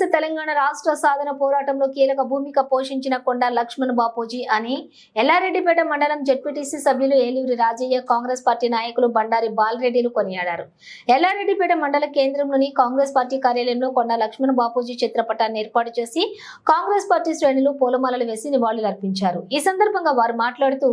తొలిదశ తెలంగాణ రాష్ట్ర సాధన పోరాటంలో కీలక భూమిక పోషించిన కొండ లక్ష్మణ్ బాపూజీ అని ఎల్లారెడ్డిపేట మండలం జడ్పీటీసీ సభ్యులు ఏలూరి రాజయ్య కాంగ్రెస్ పార్టీ నాయకులు బండారి బాలరెడ్డిలు కొనియాడారు. ఎల్లారెడ్డిపేట మండల కేంద్రంలోని కాంగ్రెస్ పార్టీ కార్యాలయంలో కొండ లక్ష్మణ్ బాపూజీ చిత్రపటాన్ని ఏర్పాటు చేసి కాంగ్రెస్ పార్టీ శ్రేణులు పూలమాలలు వేసి నివాళులర్పించారు ఈ సందర్భంగా వారు మాట్లాడుతూ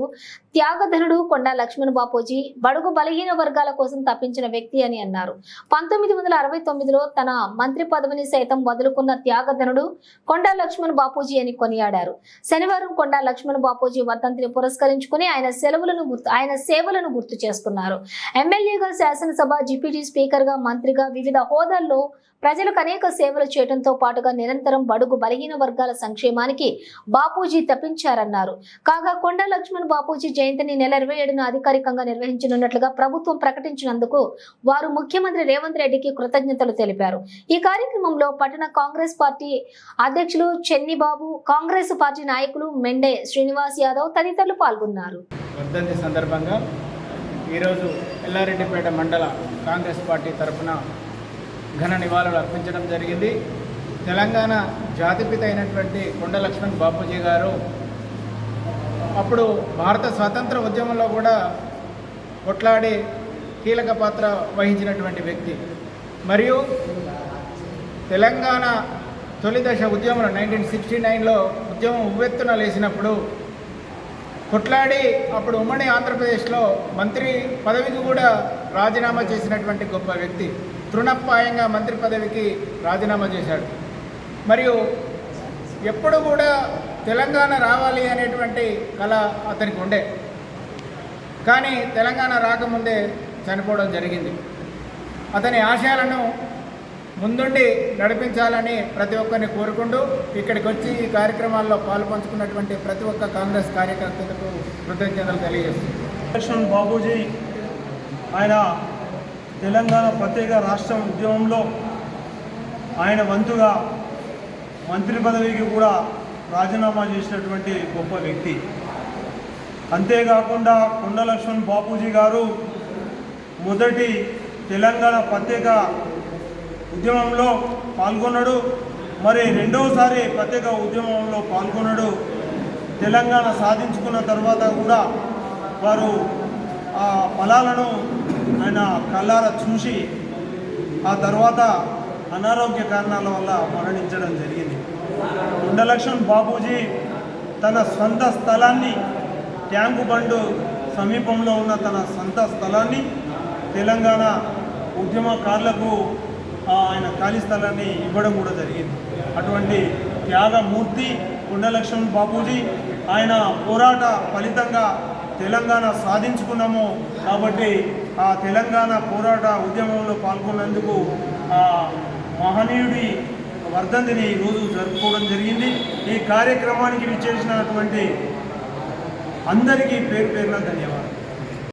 త్యాగధనుడు కొండ లక్ష్మణ్ బాపూజీ బడుగు బలహీన వర్గాల కోసం తప్పించిన వ్యక్తి అని అన్నారు. పంతొమ్మిది వందల అరవై తొమ్మిదిలో తన మంత్రి పదవిని సైతం వదులుకున్న త్యాగధనుడు కొండా లక్ష్మణ్ బాపూజీ అని కొనియాడారు. శనివారం కొండా లక్ష్మణ్ బాపూజీ వర్ధంతిని పురస్కరించుకుని ఆయన సెలవులను గుర్తు ఆయన సేవలను గుర్తు చేసుకున్నారు. ఎమ్మెల్యేగా శాసనసభ డిప్యూటీ స్పీకర్గా మంత్రిగా వివిధ హోదాల్లో ప్రజలకు అనేక సేవలు చేయడంతో పాటుగా నిరంతరం బడుగు బలహీన వర్గాల సంక్షేమానికి బాపూజీ తప్పించారన్నారు. కాగా కొండ లక్ష్మణ్ బాపూజీ జయంతిని నెల ఇరవై ఏడున అధికారికంగా నిర్వహించనున్నట్లుగా ప్రభుత్వం ప్రకటించినందుకు వారు ముఖ్యమంత్రి రేవంత్ రెడ్డికి కృతజ్ఞతలు తెలిపారు. ఈ కార్యక్రమంలో పట్టణ కాంగ్రెస్ పార్టీ అధ్యక్షులు చెన్నిబాబు కాంగ్రెస్ పార్టీ నాయకులు మెండే శ్రీనివాస్ యాదవ్ తదితరులు పాల్గొన్నారు. వర్ధంతి సందర్భంగా ఈరోజు ఎల్లారెడ్డిపేట మండల కాంగ్రెస్ పార్టీ తరఫున ఘన నివాళులు అర్పించడం జరిగింది. తెలంగాణ జాతిపిత అయినటువంటి కొండ లక్ష్మణ్ బాపూజీ గారు అప్పుడు భారత స్వాతంత్ర ఉద్యమంలో కూడా కొట్లాడి కీలక పాత్ర వహించినటువంటి వ్యక్తి. మరియు తెలంగాణ తొలి దశ ఉద్యమంలో నైన్టీన్ సిక్స్టీ నైన్లో ఉద్యమం ఉవ్వెత్తున లేచినప్పుడు కొట్లాడి అప్పుడు ఉమ్మడి ఆంధ్రప్రదేశ్లో మంత్రి పదవికి కూడా రాజీనామా చేసినటువంటి గొప్ప వ్యక్తి. తృణప్రాయంగా మంత్రి పదవికి రాజీనామా చేశాడు. మరియు ఎప్పుడు కూడా తెలంగాణ రావాలి అనేటువంటి కళ అతనికి ఉండే. కానీ తెలంగాణ రాకముందే చనిపోవడం జరిగింది. అతని ఆశయాలను ముందుండి నడిపించాలని ప్రతి ఒక్కరిని కోరుకుంటూ ఇక్కడికి వచ్చి ఈ కార్యక్రమాల్లో పాల్పంచుకున్నటువంటి ప్రతి ఒక్క కాంగ్రెస్ కార్యకర్తలకు కృతజ్ఞతలు తెలియజేస్తుంది లక్ష్మణ్ బాబూజీ ఆయన తెలంగాణ ప్రత్యేక రాష్ట్రం ఉద్యమంలో ఆయన వంతుగా మంత్రి పదవికి కూడా రాజీనామా చేసినటువంటి గొప్ప వ్యక్తి. అంతేకాకుండా కొండలక్ష్మణ్ బాపూజీ గారు మొదటి తెలంగాణ ప్రత్యేక ఉద్యమంలో పాల్గొన్నాడు. మరి రెండవసారి ప్రత్యేక ఉద్యమంలో పాల్గొన్నాడు. తెలంగాణ సాధించుకున్న తర్వాత కూడా వారు ఆ ఫలాలను ఆయన కళ్ళారా చూసి ఆ తర్వాత అనారోగ్య కారణాల వల్ల మరణించడం జరిగింది. ఉండలక్ష్మణ్ బాబూజీ తన సొంత స్థలాన్ని ట్యాంకు బండు సమీపంలో ఉన్న తన సొంత స్థలాన్ని తెలంగాణ ఉద్యమకారులకు ఆయన ఖాళీ స్థలాన్ని ఇవ్వడం కూడా జరిగింది. అటువంటి త్యాగమూర్తి కుండలక్ష్మణ్ బాపూజీ ఆయన పోరాట ఫలితంగా తెలంగాణ సాధించుకున్నాము కాబట్టి ఆ తెలంగాణ పోరాట ఉద్యమంలో పాల్గొన్నందుకు ఆ మహనీయుడి వర్ధంతిని ఈరోజు జరుపుకోవడం జరిగింది. ఈ కార్యక్రమానికి విచ్చేసినటువంటి అందరికీ పేరు పేరున ధన్యవాదాలు.